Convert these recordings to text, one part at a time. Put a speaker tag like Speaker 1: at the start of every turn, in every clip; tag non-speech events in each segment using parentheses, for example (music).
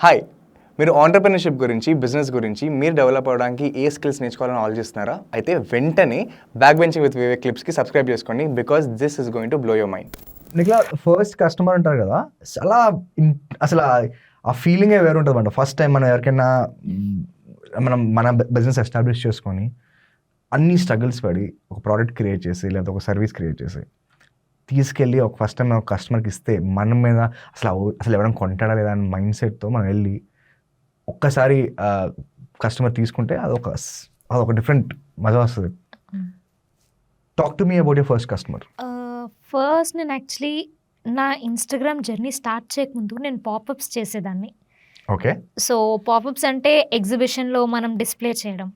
Speaker 1: Hi మీరు entrepreneurship గురించి business గురించి మీరు డెవలప్ అవ్వడానికి ఏ స్కిల్స్ నేర్చుకోవాలని ఆలోచిస్తున్నారా? అయితే వెంటనే బ్యాక్ బెంచింగ్ విత్ వివేక్ క్లిప్స్కి సబ్స్క్రైబ్ చేసుకోండి because this is going to blow your mind
Speaker 2: Nikhila first customer అంటారు కదా చాలా అసలు ఆ- ఫీలింగే వేరు ఉంటుంది ఫస్ట్ టైం మనం ఎవరికైనా మనం మన బిజినెస్ ఎస్టాబ్లిష్ చేసుకొని అన్ని స్ట్రగుల్స్ పడి ఒక ప్రోడక్ట్ క్రియేట్ చేసి లేదా ఒక సర్వీస్ క్రియేట్ చేసి తీసుకెళ్ళి ఒక ఫస్ట్ టైం ఒక కస్టమర్కి ఇస్తే మన మీద అసలు అసలు ఎవరైనా కొంటాడా లేదా అని మైండ్ సెట్తో మనం వెళ్ళి ఒక్కసారి కస్టమర్ తీసుకుంటే అదొక అదొక డిఫరెంట్ మజా వస్తుంది. Talk to me about your first customer
Speaker 3: first నేను యాక్చువల్లీ నా ఇన్స్టాగ్రామ్ జర్నీ స్టార్ట్ చేయకముందు నేను పాపప్స్ చేసేదాన్ని.
Speaker 2: ఓకే
Speaker 3: సో పాపప్స్ అంటే ఎగ్జిబిషన్లో మనం డిస్ప్లే చేయడం.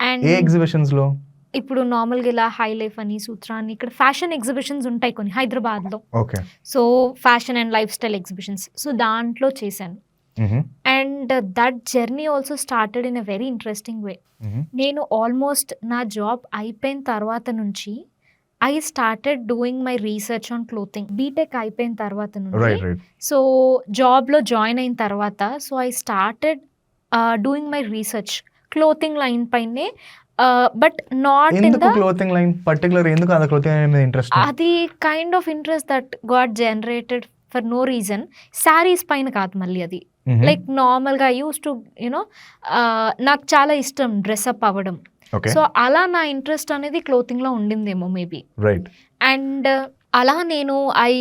Speaker 3: అండ్
Speaker 2: ఏ ఎగ్జిబిషన్స్లో
Speaker 3: ఇప్పుడు నార్మల్గా ఇలా హై లైఫ్ అని సూత్ర అని ఇక్కడ ఫ్యాషన్ ఎగ్జిబిషన్స్ ఉంటాయి కొన్ని హైదరాబాద్లో. So fashion and lifestyle exhibitions. So దాంట్లో చేశాను. And that journey also started in a very interesting way. నేను ఆల్మోస్ట్ నా జాబ్ అయిపోయిన తర్వాత నుంచి I started doing my research on clothing. BTech అయిపోయిన తర్వాత
Speaker 2: రైట్
Speaker 3: సో జాబ్లో జాయిన్ అయిన తర్వాత so I started doing my research. Clothing line పైనే బట్ నాట్ ఇన్
Speaker 2: ఎందుకు క్లోతింగ్ లైన్ పర్టికులర్ ఎందుకు అది క్లోతింగ్ లైన్ మీద ఇంట్రెస్ట్
Speaker 3: అది kind of interest that got generated for no reason saris పైన కాదు మళ్ళీ అది. లైక్ నార్మల్గా యూస్ టు యూనో నాకు చాలా ఇష్టం డ్రెస్అప్ అవ్వడం. సో అలా నా ఇంట్రెస్ట్ అనేది క్లోతింగ్లో ఉండిందేమో మేబీ
Speaker 2: రైట్
Speaker 3: అండ్ అలా నేను ఐ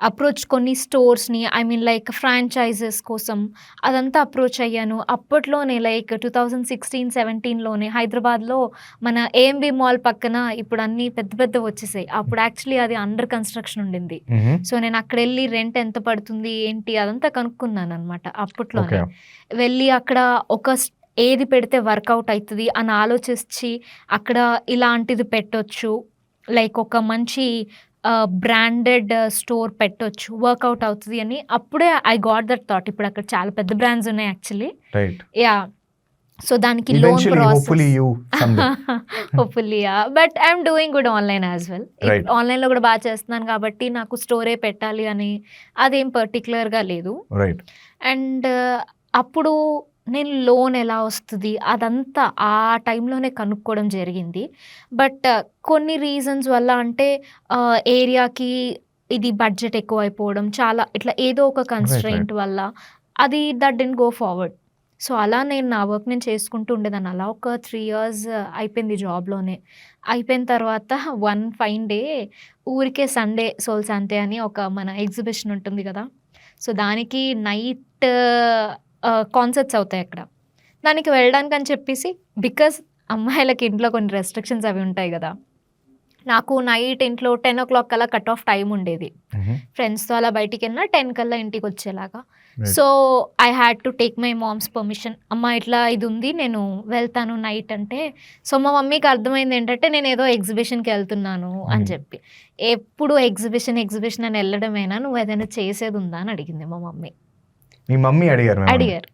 Speaker 3: అప్రోచ్ కొన్ని స్టోర్స్ని ఐ మీన్ లైక్ ఫ్రాంచైజెస్ కోసం అదంతా అప్రోచ్ అయ్యాను. అప్పట్లోనే లైక్ టూ థౌజండ్ సిక్స్టీన్ సెవెంటీన్లోనే హైదరాబాద్లో మన ఏఎంబి మాల్ పక్కన ఇప్పుడు అన్నీ పెద్ద పెద్ద వచ్చేసాయి. అప్పుడు యాక్చువల్లీ అది అండర్ కన్స్ట్రక్షన్ ఉండింది. సో నేను అక్కడ వెళ్ళి రెంట్ ఎంత పడుతుంది ఏంటి అదంతా కనుక్కున్నాను అనమాట అప్పట్లో
Speaker 2: ఓకే.
Speaker 3: వెళ్ళి అక్కడ ఒక ఏది పెడితే వర్కౌట్ అవుతుంది అని ఆలోచించి అక్కడ ఇలాంటిది పెట్టొచ్చు. లైక్ ఒక మంచి బ్రాండెడ్ స్టోర్ పెట్టొచ్చు వర్కౌట్ అవుతుంది అని. అప్పుడే ఐ గాట్ దట్ థాట్ ఇప్పుడు అక్కడ చాలా పెద్ద బ్రాండ్స్ ఉన్నాయి యాక్చువల్లీ యా సో దానికి loan
Speaker 2: hopefully
Speaker 3: but I'm doing good online as well. ఆన్లైన్లో కూడా బాగా చేస్తున్నాను కాబట్టి నాకు స్టోరే పెట్టాలి అని అదేం పర్టికులర్గా లేదు. అండ్ అప్పుడు నేను లోన్ ఎలా వస్తుంది? అదంతా ఆ టైంలోనే కనుక్కోవడం జరిగింది. బట్ కొన్ని రీజన్స్ వల్ల అంటే ఏరియాకి ఇది బడ్జెట్ ఎక్కువ అయిపోవడం చాలా ఇట్లా ఏదో ఒక కన్స్ట్రెయింట్ వల్ల అది that didn't go forward so అలా నేను నా వర్క్ నేను చేసుకుంటూ ఉండేదాన్ని. అలా ఒక త్రీ ఇయర్స్ అయిపోయింది జాబ్లోనే. అయిపోయిన తర్వాత వన్ ఫైన్ డే ఊరికే సండే సోల్స్ అంతే అని ఒక మన ఎగ్జిబిషన్ ఉంటుంది కదా. సో దానికి నైట్ కాన్సర్ట్స్ అవుతాయి అక్కడ. దానికి వెళ్ళడానికి అని చెప్పేసి బికాస్ అమ్మాయిలకి ఇంట్లో కొన్ని రెస్ట్రిక్షన్స్ అవి ఉంటాయి కదా నాకు నైట్ ఇంట్లో టెన్ ఓ క్లాక్ కల్లా కట్ ఆఫ్ టైం ఉండేది. ఫ్రెండ్స్తో అలా బయటికి వెళ్ళినా టెన్ కల్లా ఇంటికి వచ్చేలాగా. So I had to take my mom's permission అమ్మ ఇట్లా ఇది ఉంది నేను వెళ్తాను నైట్ అంటే. సో మా మమ్మీకి అర్థమైంది ఏంటంటే నేను ఏదో ఎగ్జిబిషన్కి వెళ్తున్నాను అని. చెప్పి. ఎప్పుడు ఎగ్జిబిషన్ ఎగ్జిబిషన్ అని వెళ్ళడమేనా? నువ్వు ఏదైనా చేసేది ఉందా అని అడిగింది మా మమ్మీ.
Speaker 2: మీ మమ్మీ అడిగారు
Speaker 3: అడిగారు.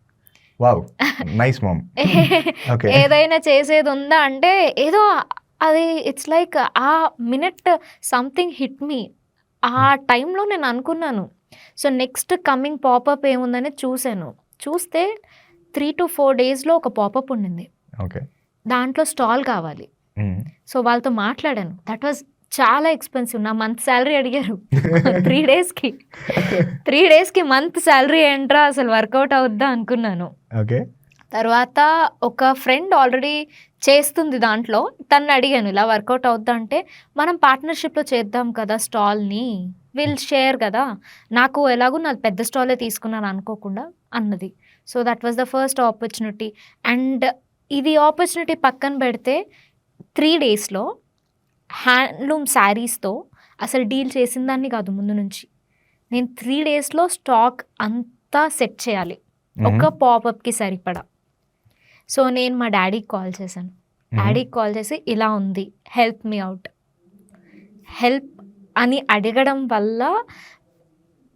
Speaker 2: Wow nice mom. (laughs) ఓకే.
Speaker 3: ఏదైనా చేసేది ఉందా? అంటే ఏదో అది ఇట్స్ లైక్ ఆ మినిట్ సంథింగ్ హిట్ మీ ఆ టైంలో నేను అనుకున్నాను. సో నెక్స్ట్ కమింగ్ పాపప్ ఏముందని చూశాను. చూస్తే త్రీ టు ఫోర్ డేస్లో ఒక పాపప్ ఉండింది.
Speaker 2: ఓకే.
Speaker 3: దాంట్లో స్టాల్ కావాలి.
Speaker 2: Mm.
Speaker 3: సో వాళ్ళతో మాట్లాడాను. దట్ వాజ్ చాలా ఎక్స్పెన్సివ్ నా మంత్ శాలరీ అడిగారు. త్రీ డేస్కి త్రీ డేస్కి మంత్ శాలరీ ఏంట్రా? అసలు వర్కౌట్ అవుద్దా అనుకున్నాను.
Speaker 2: ఓకే
Speaker 3: తర్వాత ఒక ఫ్రెండ్ ఆల్రెడీ చేస్తుంది దాంట్లో. తను అడిగాను ఇలా వర్కౌట్ అవుద్దా? అంటే మనం పార్ట్నర్షిప్లో చేద్దాం కదా స్టాల్ని విల్ షేర్ కదా. నాకు ఎలాగో నాది పెద్ద స్టాలే తీసుకున్నాను అనుకోకుండా అన్నది. So that was the first opportunity and ఇది ఆపర్చునిటీ పక్కన పెడితే త్రీ డేస్లో హ్యాండ్లూమ్ శారీస్తో అసలు డీల్ చేసిన దాన్ని కాదు ముందు నుంచి. నేను త్రీ డేస్లో స్టాక్ అంతా సెట్ చేయాలి. ఒక్క పాపప్కి సరిపడా. సో నేను మా డాడీకి కాల్ చేశాను. డాడీకి కాల్ చేసి ఇలా ఉంది హెల్ప్ మీ అవుట్. హెల్ప్ అని అడగడం వల్ల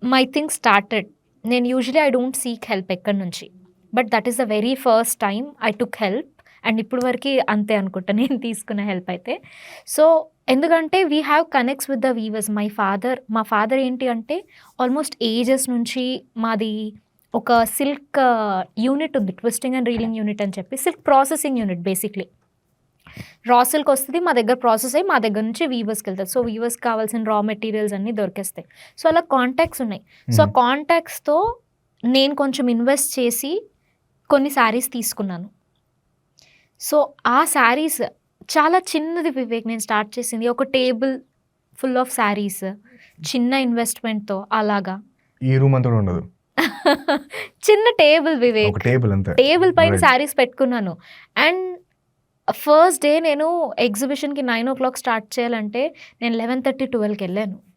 Speaker 3: మై థింగ్ స్టార్టెడ్. నేను usually I don't seek help ఎక్కడి నుంచి. But that is the very first time I took help. And ఇప్పుడు వరకు అంతే అనుకుంటా నేను తీసుకున్న హెల్ప్ అయితే. సో ఎందుకంటే we have connects with the weavers my father మా ఫాదర్ ఏంటి అంటే ఆల్మోస్ట్ ఏజెస్ నుంచి మాది ఒక సిల్క్ యూనిట్ ఉంది ట్విస్టింగ్ అండ్ రీలింగ్ యూనిట్ అని చెప్పి silk processing unit basically raw silk వస్తుంది మా దగ్గర ప్రాసెస్ అయ్యి మా దగ్గర నుంచి వీవర్స్కి వెళ్తుంది సో వీవర్స్కి కావాల్సిన రా మెటీరియల్స్ అన్నీ దొరికేస్తాయి. సో అలా కాంటాక్ట్స్ ఉన్నాయి. సో ఆ కాంటాక్ట్స్తో నేను కొంచెం ఇన్వెస్ట్ చేసి కొన్ని శారీస్ తీసుకున్నాను. సో ఆ శారీస్ చాలా చిన్నది వివేక్ నేను స్టార్ట్ చేసింది. ఒక టేబుల్ ఫుల్ ఆఫ్ శారీస్ చిన్న ఇన్వెస్ట్మెంట్తో అలాగా.
Speaker 2: ఈ రూమ్ అంతా ఉండదు. (laughs)
Speaker 3: చిన్న టేబుల్ వివేక్.
Speaker 2: టేబుల్ అంతే.
Speaker 3: టేబుల్ పైన. శారీస్ పెట్టుకున్నాను. అండ్ ఫస్ట్ డే నేను ఎగ్జిబిషన్కి నైన్ ఓ క్లాక్ స్టార్ట్ చేయాలంటే నేను లెవెన్ థర్టీ ట్వెల్వ్కి వెళ్ళాను.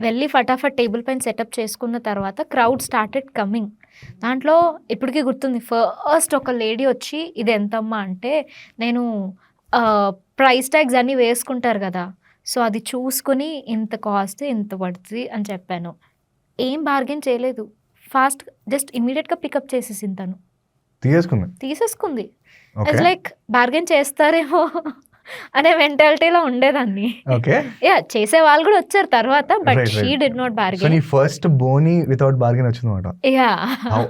Speaker 3: వెళ్ళి ఫటాఫట్ టేబుల్ పైన సెటప్ చేసుకున్న తర్వాత క్రౌడ్ స్టార్టెడ్ కమింగ్. దాంట్లో ఇప్పటికీ గుర్తుంది ఫస్ట్ ఒక లేడీ వచ్చి ఇది ఎంతమ్మా అంటే నేను ప్రైస్ ట్యాగ్స్ అన్నీ వేసుకుంటారు కదా సో అది చూసుకుని ఇంత కాస్ట్ ఇంత పడుతుంది అని చెప్పాను. ఏం బార్గెన్ చేయలేదు. ఫాస్ట్ జస్ట్ ఇమీడియట్గా పికప్ చేసేసింది తను.
Speaker 2: తీసేసుకుంది?
Speaker 3: తీసేసుకుంది. లైక్ బార్గెన్ చేస్తారేమో. అనే మెంటాలిటీలో ఉండేదాన్ని.
Speaker 2: ఓకే.
Speaker 3: యా చేసే వాళ్ళు కూడా వచ్చారు తర్వాత but she. Did not
Speaker 2: need
Speaker 3: bargain
Speaker 2: first Boney without bargain వచ్చింది అనమాట
Speaker 3: ya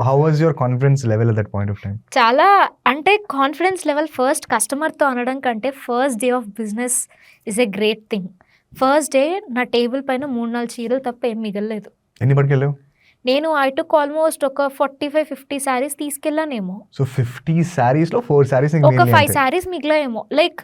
Speaker 2: how was your confidence level at that point of time
Speaker 3: చాలా అంటే కాన్ఫిడెన్స్ లెవెల్ ఫస్ట్ కస్టమర్తో అనడం కంటే first day of business is a great thing first day నా table పైన మూడు నాలుగు చీరలు తప్ప ఏం మిగలలేదు.
Speaker 2: ఎన్ని పట్టుకు వెళ్ళావు
Speaker 3: నేను ఐ టుక్ ఆల్మోస్ట్ ఒక ఫార్టీ ఫైవ్ ఫిఫ్టీ శారీస్ తీసుకెళ్ళానేమో.
Speaker 2: సో ఫిఫ్టీ శారీస్లో ఫోర్ శారీస్
Speaker 3: ఒక ఫైవ్ శారీస్ మిగిలాయేమో. లైక్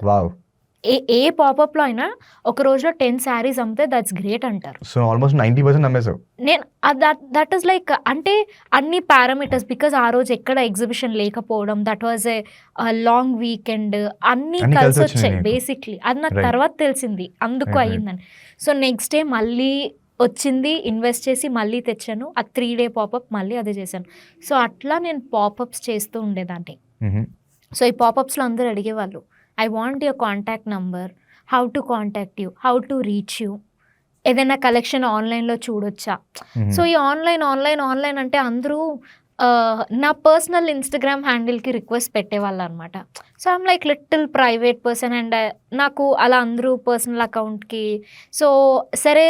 Speaker 3: ఏ ఏ పాపప్లో అయినా ఒక రోజులో టెన్ శారీస్ అమ్మితే దట్స్ గ్రేట్ అంటారు
Speaker 2: సో ఆల్మోస్ట్ నైంటీ పర్సెంట్ నమ్మేసావు
Speaker 3: నేను దట్ దట్ ఈస్ లైక్ అంటే అన్ని పారామీటర్స్ బికాజ్ ఆ రోజు ఎక్కడ ఎగ్జిబిషన్ లేకపోవడం that was a long weekend అన్నీ కలిసి వచ్చాయి. బేసిక్లీ అది నాకు. తర్వాత తెలిసింది అందుకు. అయ్యిందని సో నెక్స్ట్ డే మళ్ళీ వచ్చింది ఇన్వెస్ట్ చేసి మళ్ళీ తెచ్చాను ఆ త్రీ డే పాపప్ మళ్ళీ అదే చేశాను సో అట్లా నేను పాపప్స్ చేస్తూ ఉండేదాన్ని. సో ఈ పాపప్స్లో అందరూ అడిగేవాళ్ళు I want your contact number how to contact you how to reach you ఏదైనా కలెక్షన్ ఆన్లైన్లో చూడొచ్చా. సో ఈ ఆన్లైన్ ఆన్లైన్ ఆన్లైన్ అంటే అందరూ నా పర్సనల్ ఇన్స్టాగ్రామ్ హ్యాండిల్కి రిక్వెస్ట్ పెట్టేవాళ్ళు అనమాట so I'm like little private person and నాకు అలా అందరూ పర్సనల్ అకౌంట్కి సో సరే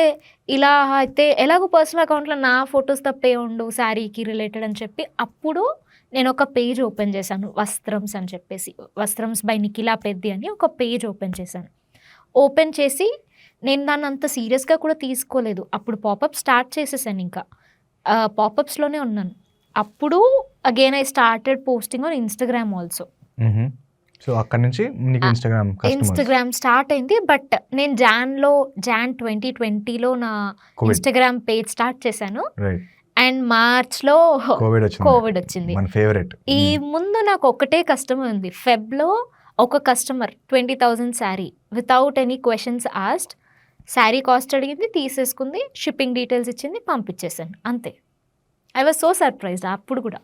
Speaker 3: ఇలా అయితే ఎలాగో పర్సనల్ అకౌంట్లో నా ఫొటోస్ తప్పే ఉండు శారీకి రిలేటెడ్ అని చెప్పి అప్పుడు నేను ఒక పేజ్ ఓపెన్ చేశాను వస్త్రమ్స్ అని చెప్పేసి. వస్త్రమ్స్ బై నిఖిలా పెద్ది అని ఒక పేజ్ ఓపెన్ చేశాను. ఓపెన్ చేసి నేను దాన్ని అంత సీరియస్గా కూడా తీసుకోలేదు. అప్పుడు పాపప్ స్టార్ట్ చేసేసాను ఇంకా. పాపప్స్లోనే ఉన్నాను. అప్పుడు again I started posting on Instagram also.
Speaker 2: So అక్కడ నుంచి నీకు ఇన్స్టాగ్రామ్
Speaker 3: ఇన్స్టాగ్రామ్ స్టార్ట్ అయింది. బట్ నేను జాన్లో జాన్ ట్వంటీ ట్వంటీలో నా ఇన్స్టాగ్రామ్ పేజ్ స్టార్ట్ చేశాను.
Speaker 2: రైట్.
Speaker 3: అండ్ మార్చ్లో
Speaker 2: కోవిడ్ వచ్చింది.
Speaker 3: కోవిడ్ వచ్చింది.
Speaker 2: ఫేవరెట్.
Speaker 3: ఈ ముందు నాకు ఒకటే కస్టమర్ ఉంది. ఫెబ్లో ఒక customer twenty thousand sari without any questions asked. Sari cost అడిగింది తీసేసుకుంది షిప్పింగ్ డీటెయిల్స్ ఇచ్చింది పంపించేసాను అంతే. ఐ వాజ్ సో సర్ప్రైజ్డ్ అప్పుడు కూడా.